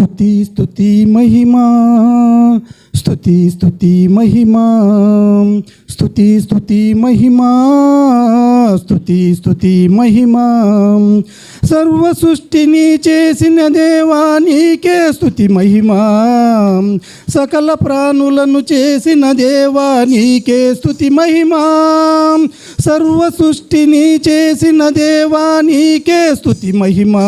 स्तुति स्तुति महिमा। స్థుతి స్థుతి మహిమా. స్థుతి స్థుతి మహిమా. స్థుతి స్థుతి మహిమా. సర్వ సృష్టిని చేసిన దేవా నీకే స్తుతి మహిమా. సకల ప్రాణులను చేసిన దేవా నీకే స్తుతి మహిమా. సర్వ సృష్టిని చేసిన దేవా నీకే స్తుతి మహిమా.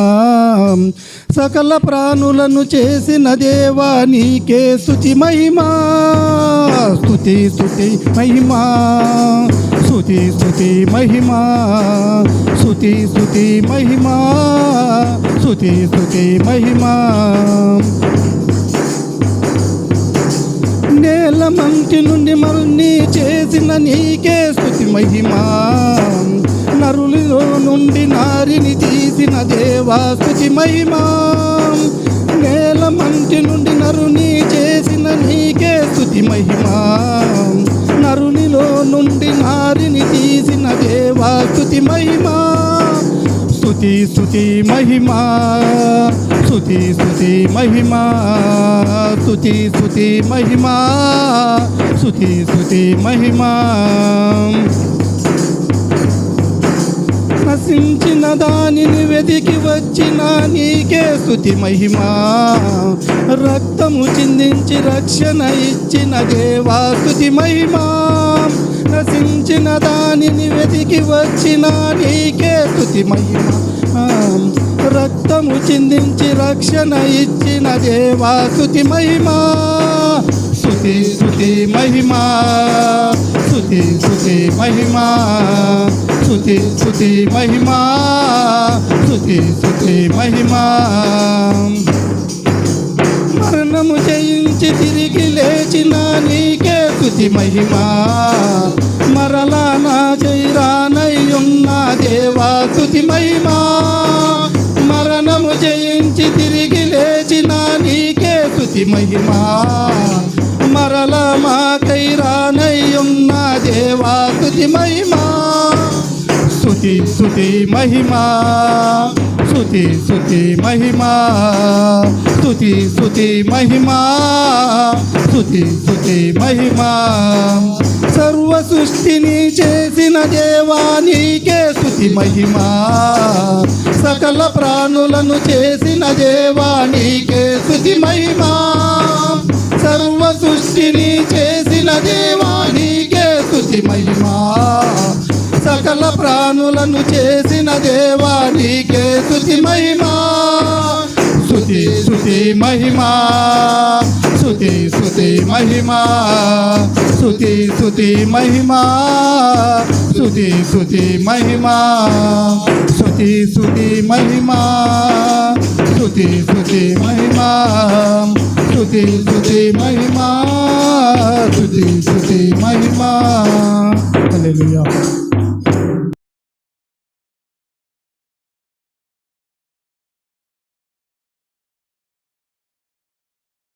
సకల ప్రాణులను చేసిన దేవా నీకే స్తుతి మహిమా. స్థుతి స్థుతి మహిమా. స్థుతి స్థుతి మహిమా. స్థుతి స్థుతి మహిమా. స్థుతి స్థుతి మహిమా. నేల మంటి నుండి మరుని చేసిన నీకే స్థుతి మహిమా. నరులిలో నుండి నారిని తీసిన దేవా స్థుతి మహిమా. నేల మంటి నుండి నరుని చేసిన నీకే స్థుతి మహిమా. నరునిలో నుండి నారిని తీసిన దేవా స్థుతి మహిమా. స్థుతి స్థుతి మహిమా. స్థుతి స్థుతి మహిమా. స్థుతి స్థుతి మహిమా. స్థుతి స్థుతి మహిమా. ఆశించిన దానిని వెతికి వచ్చిన నీకే స్థుతి మహిమా. రక్తము చిందించి రక్షణ ఇచ్చిన దేవా స్థుతి మహిమా. నశించిన దానిని వెతికి వచ్చిన నీకే స్థుతి మహిమా. రక్తము చిందించి రక్షణ ఇచ్చిన దేవా స్థుతి మహిమా. స్తుతి స్తుతి మహిమా. స్తుతి స్తుతి మహిమా. స్తుతి స్తుతి మహిమా. స్తుతి స్తుతి మహిమా. మరణము జయించి తిరిగి లేచిన నీకే స్తుతి మహిమా. మరలా నా జైరానయ్యున్న దేవా స్తుతి మహిమా. మరణము జయించి తిరిగి లేచిన నీకే స్తుతి మహిమా. కల మాకై రానయ్యున్న దేవా స్థుతి మహిమా. స్థుతి స్థుతి మహిమా. సుతి సుతి మహిమా. స్థుతి స్థుతి మహిమా. స్థుతి స్థుతి మహిమా. సర్వ సృష్టిని చేసిన దేవానికే నీకే మహిమా. సకల ప్రాణులను చేసిన దేవానికే నీకే సృష్టిని చేసిన దేవానికే నీకే స్థుతి మహిమా. సకల ప్రాణులను చేసిన దేవానికే నీకే స్థుతి మహిమా. స్థుతి స్థుతి మహిమా. స్థుతి స్థుతి మహిమా. స్థుతి స్థుతి మహిమా. స్థుతి స్థుతి మహిమా. స్థుతి స్థుతి మహిమా. స్థుతి స్థుతి మహిమా. స్థుతి స్థుతి మహిమా స్థుతి స్థుతి మహిమా